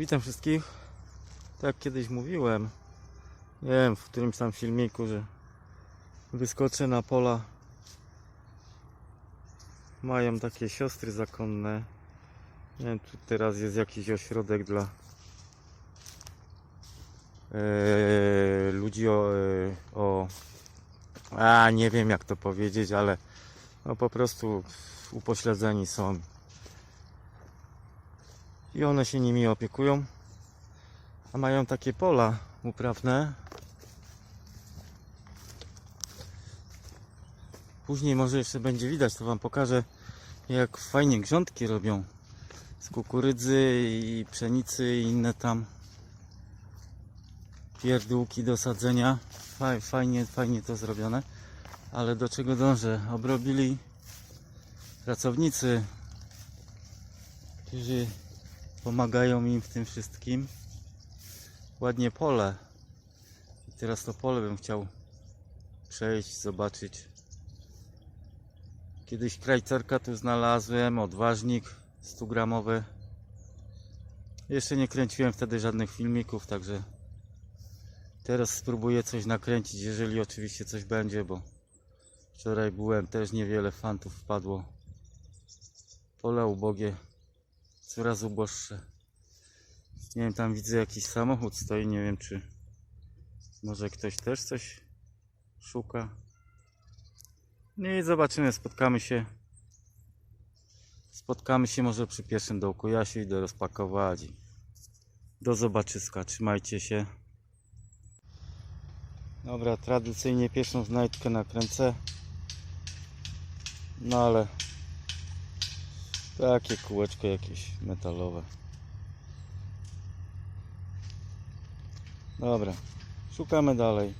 Witam wszystkich. Tak jak kiedyś mówiłem, nie wiem, w którymś tam filmiku, że wyskoczę na pola. Mają takie siostry zakonne. Nie wiem, tu teraz jest jakiś ośrodek dla e, ludzi o, e, o. A nie wiem jak to powiedzieć, ale no po prostu upośledzeni są i one się nimi opiekują. A mają takie pola uprawne. Później może jeszcze będzie widać, to Wam pokażę jak fajnie grządki robią z kukurydzy i pszenicy i inne tam pierdółki do sadzenia. Faj- Fajnie, fajnie to zrobione. Ale do czego dążę? Obrobili pracownicy, którzy pomagają im w tym wszystkim. Ładnie pole. I teraz to pole bym chciał przejść, zobaczyć. Kiedyś krajcarka tu znalazłem, odważnik 100 gramowy. Jeszcze nie kręciłem wtedy żadnych filmików, także teraz spróbuję coś nakręcić, jeżeli oczywiście coś będzie, bo wczoraj byłem, też niewiele fantów wpadło. Pole ubogie coraz uboższe. Nie wiem, tam widzę jakiś samochód stoi, nie wiem czy może ktoś też coś szuka. No i zobaczymy, spotkamy się. Spotkamy się może przy pierwszym dołku. Ja się idę rozpakować. Do zobaczyska, trzymajcie się. Dobra, tradycyjnie pierwszą znajdźkę nakręcę. No ale takie kółeczko jakieś metalowe. Dobra, szukamy dalej.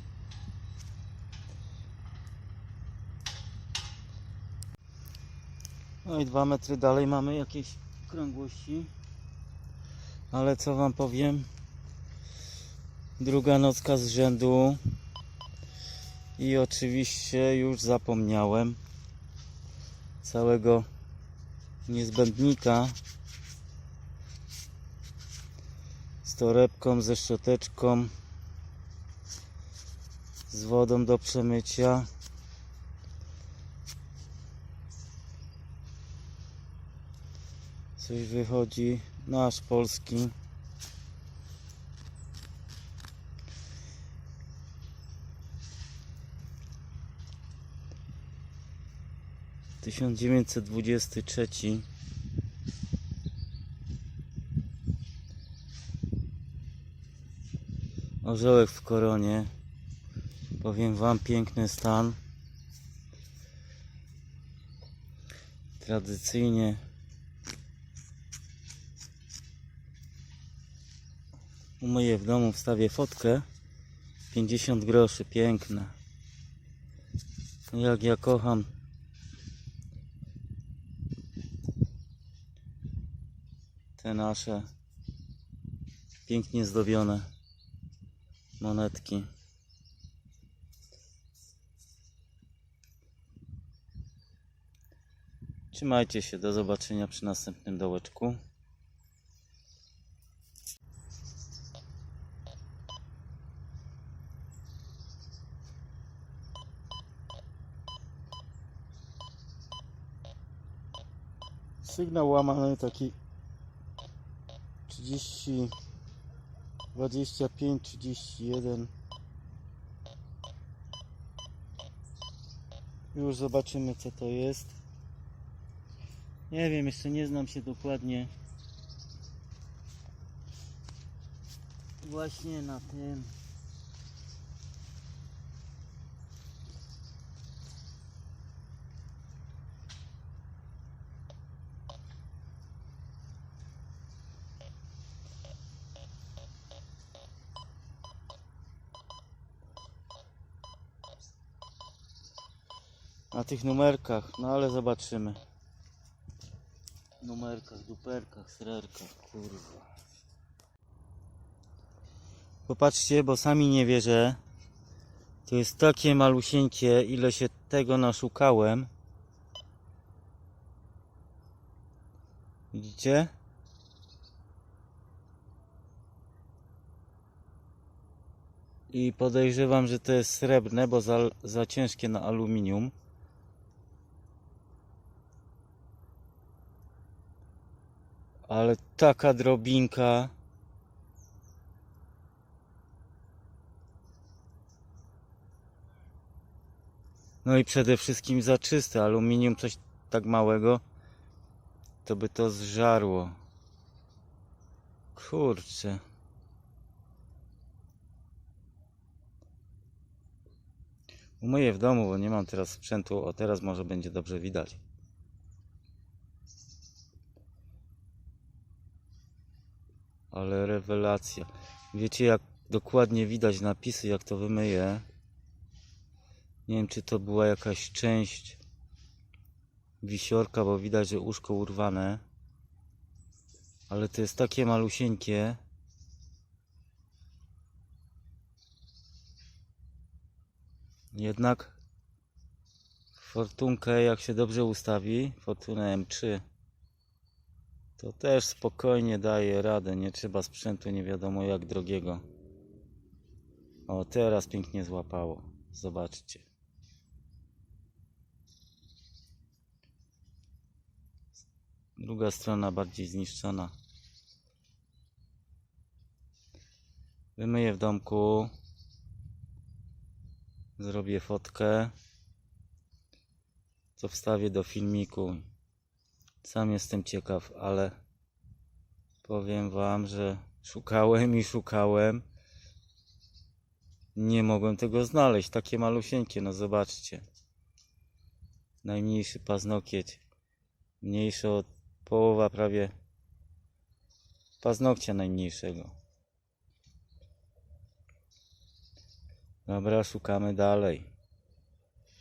No i dwa metry dalej mamy jakieś krągłości. Ale co wam powiem? Druga nocka z rzędu. I oczywiście już zapomniałem całego niezbędnika z torebką, ze szczoteczką, z wodą do przemycia. Coś wychodzi nasz polski. Tysiąc dziewięćset dwudziesty trzeci. Orzełek w koronie. Powiem Wam, piękny stan. Tradycyjnie umyję w domu, wstawię fotkę. 50 groszy, piękne. Jak ja kocham te nasze pięknie zdobione monetki. Trzymajcie się, do zobaczenia przy następnym dołeczku. Sygnał łamany taki 30 25, 31. Już zobaczymy co to jest. Nie wiem, jeszcze nie znam się dokładnie. Właśnie na tym. na tych numerkach, no ale zobaczymy. Numerkach, duperkach, srerkach, kurwa. Popatrzcie, bo sami nie wierzę. To jest takie malusieńkie, ile się tego naszukałem. Widzicie? I podejrzewam, że to jest srebrne, bo za, za ciężkie na aluminium. Ale taka drobinka. No i przede wszystkim za czyste. Aluminium coś tak małego, to by to zżarło. Kurczę. Umyję w domu, bo nie mam teraz sprzętu. O, teraz może będzie dobrze widać. Ale rewelacja. Wiecie, jak dokładnie widać napisy, jak to wymyję? Nie wiem, czy to była jakaś część wisiorka, bo widać, że uszko urwane. Ale to jest takie malusieńkie. Jednak fortunkę, jak się dobrze ustawi, fortunę M3, to też spokojnie daje radę. Nie trzeba sprzętu nie wiadomo jak drogiego. O, teraz pięknie złapało. Zobaczcie. Druga strona bardziej zniszczona. Wymyję w domku. Zrobię fotkę. Co wstawię do filmiku. Sam jestem ciekaw, ale powiem wam, że szukałem i szukałem. Nie mogłem tego znaleźć. Takie malusieńkie, no zobaczcie. Najmniejszy paznokieć. Mniejszy od połowa prawie paznokcia najmniejszego. Dobra, szukamy dalej.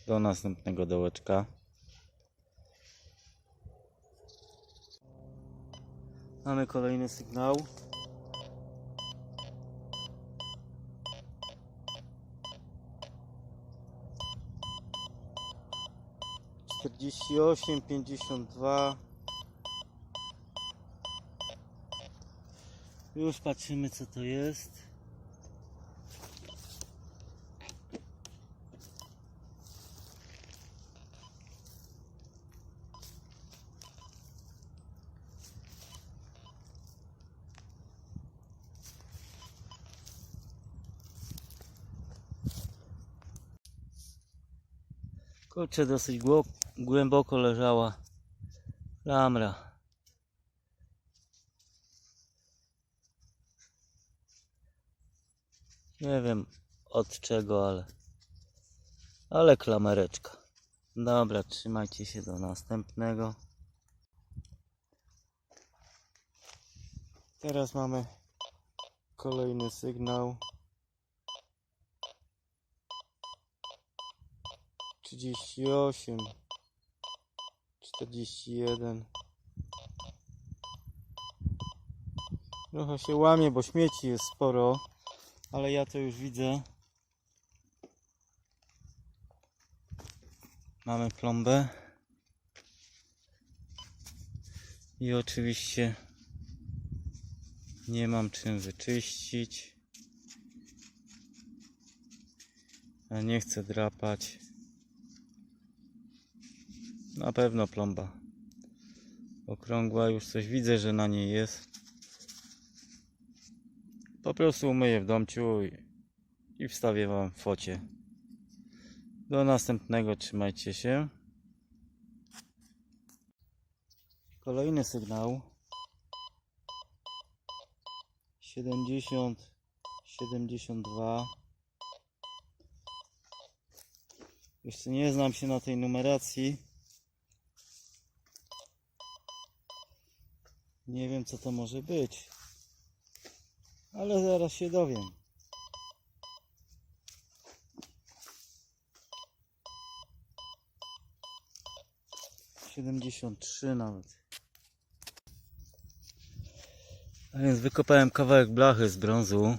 Do następnego dołeczka. Mamy kolejny sygnał. Czterdzieści osiem, pięćdziesiąt dwa. Już patrzymy co to jest. Kurczę, dosyć głęboko leżała lamra. Nie wiem od czego, ale ale klamereczka. Dobra, trzymajcie się do następnego. Teraz mamy kolejny sygnał. 38 41 Trochę się łamie, bo śmieci jest sporo, ale ja to już widzę. Mamy plombę. I oczywiście nie mam czym wyczyścić. A nie chcę drapać. Na pewno plomba. Okrągła, już coś widzę, że na niej jest. Po prostu umyję w domciu i, wstawię wam focie. Do następnego, trzymajcie się. Kolejny sygnał. 70 72 Jeszcze nie znam się na tej numeracji. Nie wiem co to może być. Ale zaraz się dowiem. Siedemdziesiąt trzy nawet. A więc wykopałem kawałek blachy z brązu.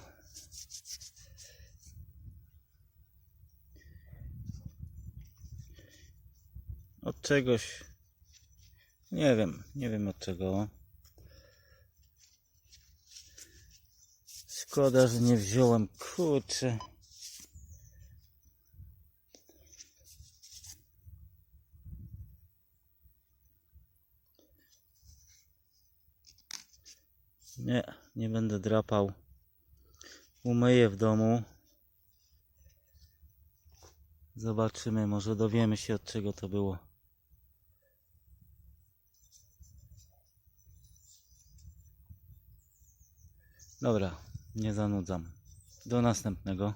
Od czegoś. Nie wiem, nie wiem od czego. Szkoda, że nie wziąłem. Kurczę. Nie, nie będę drapał. Umyję w domu. Zobaczymy, może dowiemy się od czego to było. Dobra, nie zanudzam. Do następnego.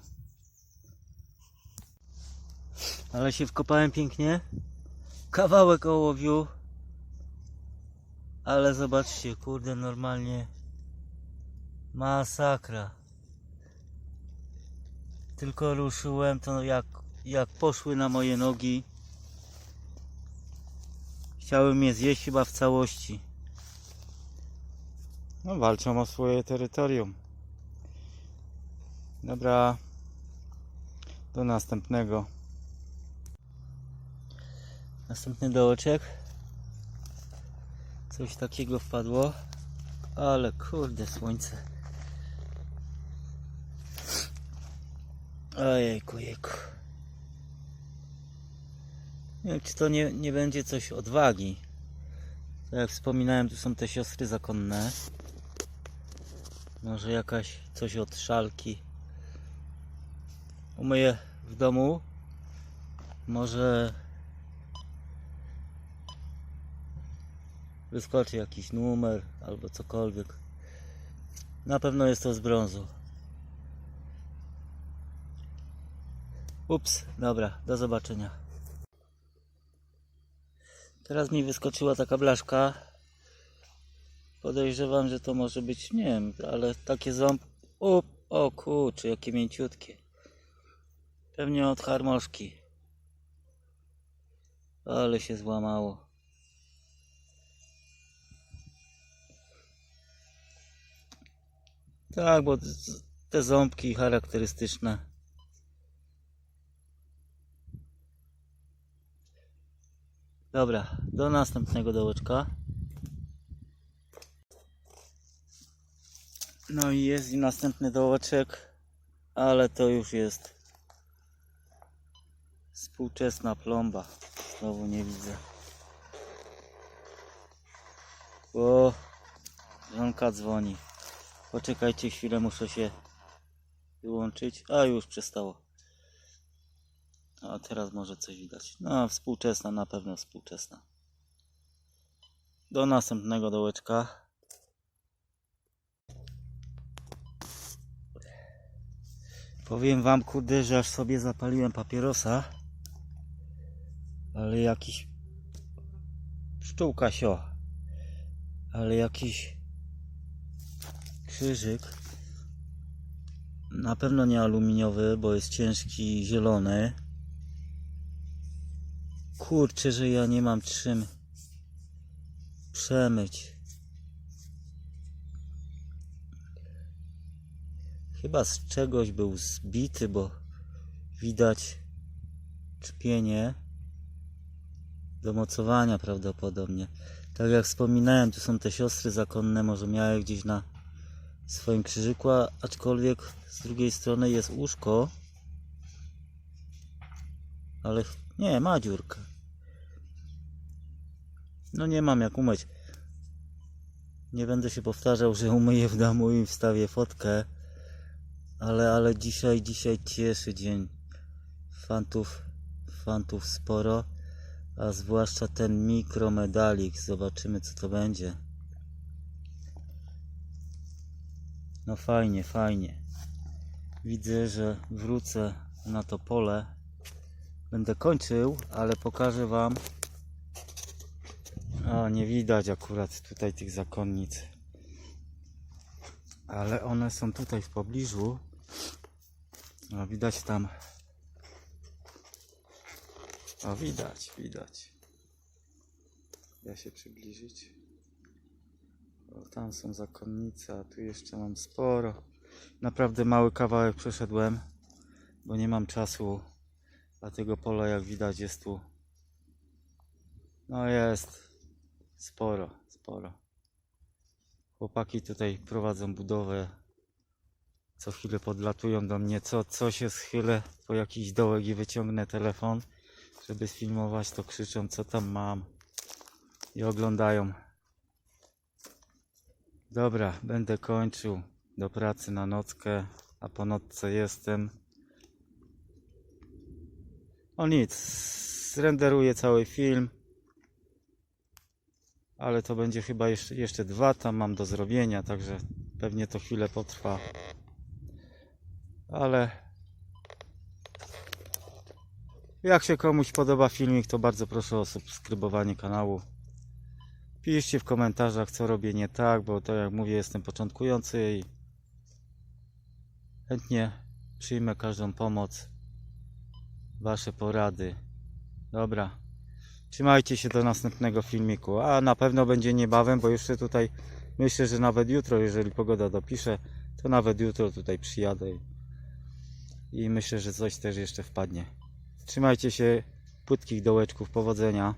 Ale się wkopałem pięknie. Kawałek ołowiu. Ale zobaczcie, kurde, normalnie masakra. Tylko ruszyłem, to jak, jak poszły na moje nogi. Chciałem je zjeść chyba w całości. No walczą o swoje terytorium. Dobra. Do następnego. Następny dołeczek. Coś takiego wpadło. Ale kurde słońce. Ojejku, jejku. Nie wiem, czy to nie, nie będzie coś odwagi. Tak jak wspominałem, tu są te siostry zakonne. Może jakaś coś od szalki. Umyję w domu. Może wyskoczy jakiś numer albo cokolwiek. Na pewno jest to z brązu. Ups, dobra, do zobaczenia. Teraz mi wyskoczyła taka blaszka. Podejrzewam, że to może być, nie wiem, ale takie ząb. Up, o kurczę, jakie mięciutkie. Pewnie od harmoszki. Ale się złamało. Tak, bo te ząbki charakterystyczne. Dobra, do następnego dołeczka. No i jest i następny dołeczek, ale to już jest współczesna plomba. Znowu nie widzę. O, żonka dzwoni. Poczekajcie chwilę, muszę się wyłączyć. A już przestało. A teraz może coś widać. No, współczesna, na pewno współczesna. Do następnego dołeczka. Powiem wam, kurde, że aż sobie zapaliłem papierosa. Ale jakiś... Pszczółka sio. Ale jakiś... Krzyżyk. Na pewno nie aluminiowy, bo jest ciężki i zielony. Kurczę, że ja nie mam czym przemyć. Chyba z czegoś był zbity, bo widać czpienie do mocowania prawdopodobnie. Tak jak wspominałem, tu są te siostry zakonne, może miały gdzieś na swoim krzyżyku, aczkolwiek z drugiej strony jest łóżko. Ale nie, ma dziurkę. No nie mam jak umyć. Nie będę się powtarzał, że umyję w domu i wstawię fotkę. Ale, ale dzisiaj, dzisiaj cieszy dzień. Fantów, fantów sporo. A zwłaszcza ten mikromedalik. Zobaczymy co to będzie. No fajnie, fajnie. Widzę, że wrócę na to pole. Będę kończył, ale pokażę Wam. A nie widać akurat tutaj tych zakonnic. Ale one są tutaj w pobliżu. A widać tam. O widać, widać. Da się przybliżyć. O, tam są zakonnice, a tu jeszcze mam sporo. Naprawdę mały kawałek przeszedłem, bo nie mam czasu. A tego pola, jak widać, jest tu. No jest sporo, sporo. Chłopaki tutaj prowadzą budowę. Co chwilę podlatują do mnie, co, co się schylę po jakiś dołek i wyciągnę telefon, żeby sfilmować, to krzyczą, co tam mam. I oglądają Dobra, będę kończył do pracy na nockę, a po nocce jestem. O nic, zrenderuję cały film. Ale to będzie chyba jeszcze, jeszcze dwa tam mam do zrobienia, także pewnie to chwilę potrwa. Ale jak się komuś podoba filmik, to bardzo proszę o subskrybowanie kanału. Piszcie w komentarzach, co robię nie tak, bo to jak mówię, jestem początkujący i chętnie przyjmę każdą pomoc, Wasze porady. Dobra, trzymajcie się do następnego filmiku, a na pewno będzie niebawem, bo jeszcze tutaj myślę, że nawet jutro, jeżeli pogoda dopisze, to nawet jutro tutaj przyjadę i, myślę, że coś też jeszcze wpadnie. Trzymajcie się, płytkich dołeczków, powodzenia.